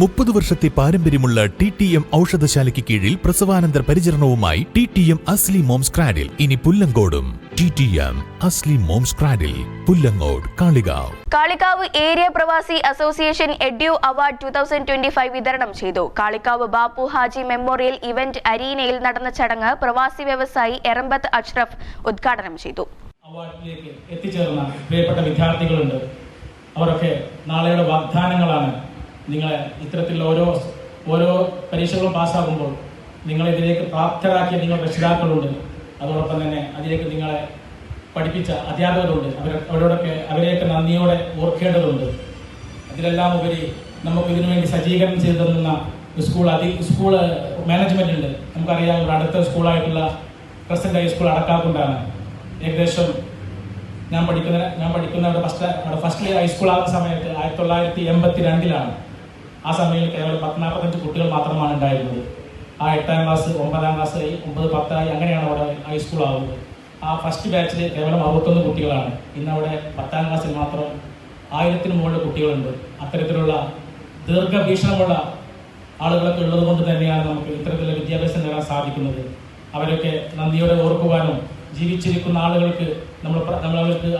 മുപ്പത് വർഷത്തെ പാരമ്പര്യമുള്ള ടി ടി എം ഔഷധശാലയ്ക്ക് കീഴിൽ പ്രസവാനന്തര പരിചരണവുമായി T T M Asli moms cradle ഇനി പുല്ലങ്കോടും. T T M Asli moms cradle Pullangode Kalikavu. Kalikavu area പ്രവാസി association edu award two thousand twenty five വിതരണം ചെയ്തു. കാളിക്കാവ് ബാപ്പു ഹാജി മെമ്മോറിയൽ ഇവന്റ് അരീനയിൽ നടന്ന ചടങ്ങ് പ്രവാസി വ്യവസായി എറമ്പത്ത് അഷ്റഫ് ഉദ്ഘാടനം ചെയ്തു. അവാർഡിലേക്ക് എത്തിച്ചേർന്ന പ്രിയപ്പെട്ട വിദ്യാർത്ഥികളുണ്ട്. അവരൊക്കെ നാളെയുടെ വാഗ്ദാനങ്ങളാണ് നിങ്ങളെ ഇത്തരത്തിലുള്ള ഓരോ ഓരോ പരീക്ഷകളും പാസ്സാകുമ്പോൾ നിങ്ങളെ ഇതിലേക്ക് പ്രാപ്തരാക്കിയ നിങ്ങൾ രക്ഷിതാക്കളുണ്ട്. അതോടൊപ്പം തന്നെ അതിലേക്ക് നിങ്ങളെ പഠിപ്പിച്ച അധ്യാപകരുണ്ട്. അവർ അവരോടൊക്കെ അവരെയൊക്കെ നന്ദിയോടെ ഓർക്കേണ്ടതുണ്ട്. അതിലെല്ലാം ഉപരി നമുക്ക് ഇതിനു വേണ്ടി സജ്ജീകരണം ചെയ്തു തന്ന സ്കൂൾ അതി സ്കൂൾ മാനേജ്മെന്റ് ഉണ്ട്. നമുക്കറിയാം ഒരു അടുത്ത സ്കൂളായിട്ടുള്ള പ്രസന്റ് ഹൈസ്കൂൾ അടക്കാക്കുണ്ടാണ്. ഏകദേശം ഞാൻ പഠിക്കുന്ന ഞാൻ പഠിക്കുന്ന ഫസ്റ്റ് ഫസ്റ്റ് ഹൈസ്കൂൾ ആകുന്ന സമയത്ത് ആയിരത്തി തൊള്ളായിരത്തി എൺപത്തി രണ്ടിലാണ്. ആ സമയത്ത് കേവലം പത്ത് നാൽപ്പത്തഞ്ച് കുട്ടികൾ മാത്രമാണ് ഉണ്ടായിരുന്നത്. ആ എട്ടാം ക്ലാസ് ഒമ്പതാം ക്ലാസ് ഒമ്പത് പത്തായി അങ്ങനെയാണ് അവിടെ ഹൈസ്കൂൾ ആവുന്നത്. ആ ഫസ്റ്റ് ബാച്ചിൽ കേവലം അറുപത്തൊന്ന് കുട്ടികളാണ്. ഇന്ന് അവിടെ പത്താം ക്ലാസ്സിൽ മാത്രം ആയിരത്തിന് മുകളിൽ കുട്ടികളുണ്ട്. അത്തരത്തിലുള്ള ദീർഘവീക്ഷണമുള്ള ആളുകളൊക്കെ ഉള്ളത് കൊണ്ട് തന്നെയാണ് നമുക്ക് ഇത്തരത്തിലുള്ള വിദ്യാഭ്യാസം നേടാൻ സാധിക്കുന്നത്. അവരൊക്കെ നന്ദിയോടെ ഓർക്കുവാനും ജീവിച്ചിരിക്കുന്ന ആളുകൾക്ക് നമ്മൾ നമ്മളവർക്ക്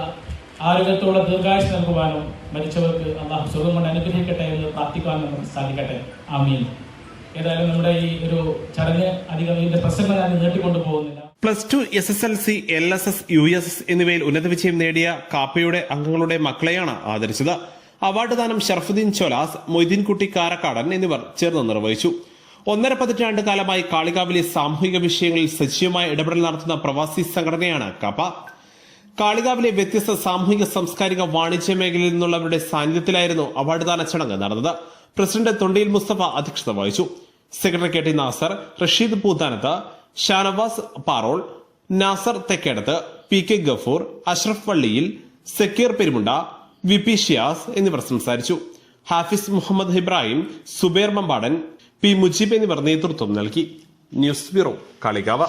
ആരോഗ്യത്തോടെ ദീർഘായുസ് നൽകുവാനും മരിച്ചവർക്ക് അള്ളാഹു സുഖം കൊണ്ട് അനുഗ്രഹിക്കട്ടെ എന്ന് പ്രാർത്ഥിക്കുവാൻ നമുക്ക് സാധിക്കട്ടെ. ആമീൻ. ഏതായാലും നമ്മുടെ ഈ ഒരു ചടങ്ങ് അധികം ഇതിന്റെ പ്രസംഗം ഞാൻ നീട്ടിക്കൊണ്ടു പോകുന്നില്ല. Plus two S S L C L S S U S S എന്നിവയിൽ ഉന്നത വിജയം നേടിയ കാപ്പയുടെ അംഗങ്ങളുടെ മക്കളെയാണ് ആദരിച്ചത്. അവാർഡ് ദാനം ഷർഫുദ്ദീൻ ചൊലാസ് മൊയ്തീൻകുട്ടി കാരക്കാടൻ എന്നിവർ ചേർന്ന് നിർവഹിച്ചു. ഒന്നര പതിറ്റാണ്ട് കാലമായി കാളികാവിലെ സാമൂഹിക വിഷയങ്ങളിൽ സജീവമായ ഇടപെടൽ നടത്തുന്ന പ്രവാസി സംഘടനയാണ് കാപ്പ. കാളികാവിലെ വ്യത്യസ്ത സാമൂഹിക സാംസ്കാരിക വാണിജ്യ മേഖലയിൽ നിന്നുള്ളവരുടെ സാന്നിധ്യത്തിലായിരുന്നു അവാർഡ് ദാന ചടങ്ങ് നടന്നത്. പ്രസിഡന്റ് തൊണ്ടിയിൽ മുസ്തഫ അധ്യക്ഷത വഹിച്ചു. Secretary K T Nasar Rasheed Poothanath Shanavas Parol Nasar Thekkedath P K Gafoor Ashraf Valliyil Sakeer Perumunda V P Shiyas എന്നിവർ സംസാരിച്ചു. ഹാഫിസ് മുഹമ്മദ് ഇബ്രാഹിം സുബേർ മമ്പാടൻ പി മുജീബ് എന്നിവർ നേതൃത്വം നൽകി. News bureau Kalikavu.